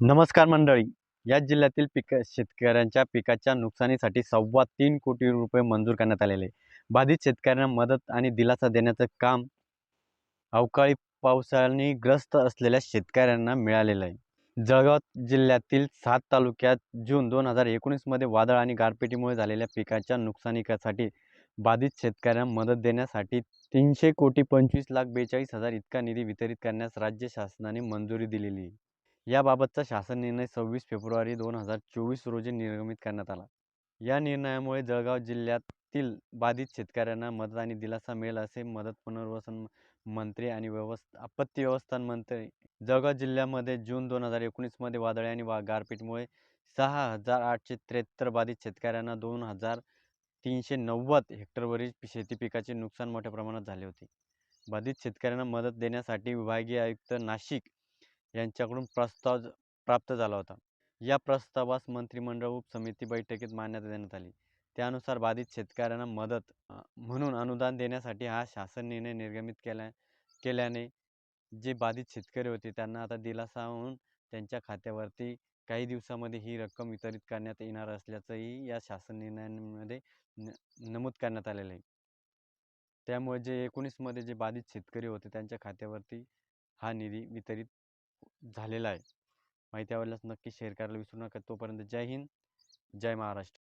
नमस्कार मंडळी. या जिल्ह्यातील पिक शेतकऱ्यांच्या पिकाच्या नुकसानीसाठी सव्वा तीन कोटी रुपये मंजूर करण्यात आलेले. आहे. बाधित शेतकऱ्यांना मदत आणि दिलासा देण्याचं काम अवकाळी पावसाने ग्रस्त असलेल्या शेतकऱ्यांना मिळालेलं आहे. जळगाव जिल्ह्यातील सात तालुक्यात जून दोन हजार एकोणीसमध्ये वादळ आणि गारपिटीमुळे झालेल्या पिकाच्या नुकसानीसाठी बाधित शेतकऱ्यांना मदत देण्यासाठी तीनशे कोटी पंचवीस लाख बेचाळीस हजार इतका निधी वितरित करण्यास राज्य शासनाने मंजुरी दिलेली आहे. याबाबतचा शासन निर्णय सव्वीस फेब्रुवारी दोन हजार चोवीस रोजी निर्गमित करण्यात आला. या निर्णयामुळे जळगाव जिल्ह्यातील बाधित शेतकऱ्यांना मदत आणि दिलासा मिळेल असे मदत पुनर्वसन मंत्री आणि व्यवस्था आपत्ती व्यवस्थान मंत्री जळगाव जिल्ह्यामध्ये जून दोन हजार एकोणीसमध्ये वादळे आणि वा गारपीटमुळे सहा हजार आठशे त्र्याहत्तर बाधित शेतकऱ्यांना दोन हजार तीनशे नव्वद हेक्टरवरील शेती पिकाचे नुकसान मोठ्या प्रमाणात झाले होते. बाधित शेतकऱ्यांना मदत देण्यासाठी विभागीय आयुक्त नाशिक यांच्याकडून प्रस्ताव प्राप्त झाला होता. या प्रस्तावास मंत्रिमंडळ उपसमिती बैठकीत मान्यता देण्यात आली. त्यानुसार बाधित शेतकऱ्यांना मदत म्हणून अनुदान देण्यासाठी हा शासन निर्णय निर्गमित केल्या केल्याने जे बाधित शेतकरी होते त्यांना आता दिलासा म्हणून त्यांच्या खात्यावरती काही दिवसामध्ये ही रक्कम वितरित करण्यात येणार असल्याचंही या शासन निर्णयांमध्ये न नमूद करण्यात आलेलं आहे. त्यामुळे जे एकोणीसमध्ये जे बाधित शेतकरी होते त्यांच्या खात्यावरती हा निधी वितरित झालेला आहे. माहिती आवडल्यास नक्की शेअर करायला विसरू नका. तोपर्यंत जय हिंद जय महाराष्ट्र.